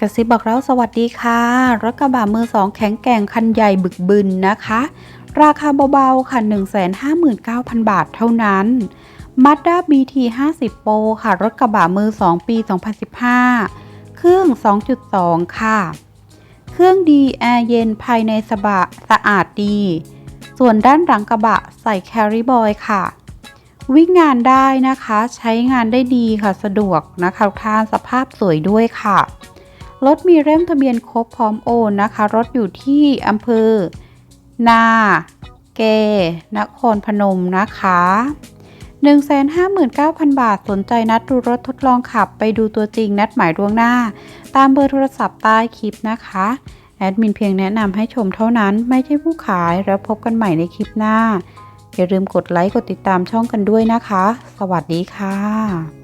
กระซิบบอกเราสวัสดีค่ะรถกระบะมือสองแข็งแกร่งคันใหญ่บึกบึนนะคะ ราคาเบาๆค่ะ159,000 บาทเท่านั้น Mazda BT 50 Pro ค่ะ รถกระบะมือ2ปี 2015 เครื่อง 2.2 ค่ะ เครื่องดีแอร์เย็นภายในสบะสะอาดดี ส่วนด้านหลังกระบะใส่แคริบอยค่ะวิ่งงานได้นะคะ ใช้งานได้ดีค่ะ สะดวกนะคะทานสภาพสวยด้วยค่ะ รถมีเล่มทะเบียนครบพร้อมโอนนะคะ รถอยู่ที่อำเภอ นา เก นครพนมนะคะ 159,000 บาทสนใจนัดดูรถทดลองขับไปดูตัวจริงนัดหมายล่วงหน้า ตามเบอร์โทรศัพท์ใต้คลิปนะคะ แอดมินเพียงแนะนำให้ชมเท่านั้นไม่ใช่ผู้ขายแล้วพบกันใหม่ในคลิปหน้า อย่าลืมกดไลค์กดติดตามช่องกันด้วยนะคะ สวัสดีค่ะ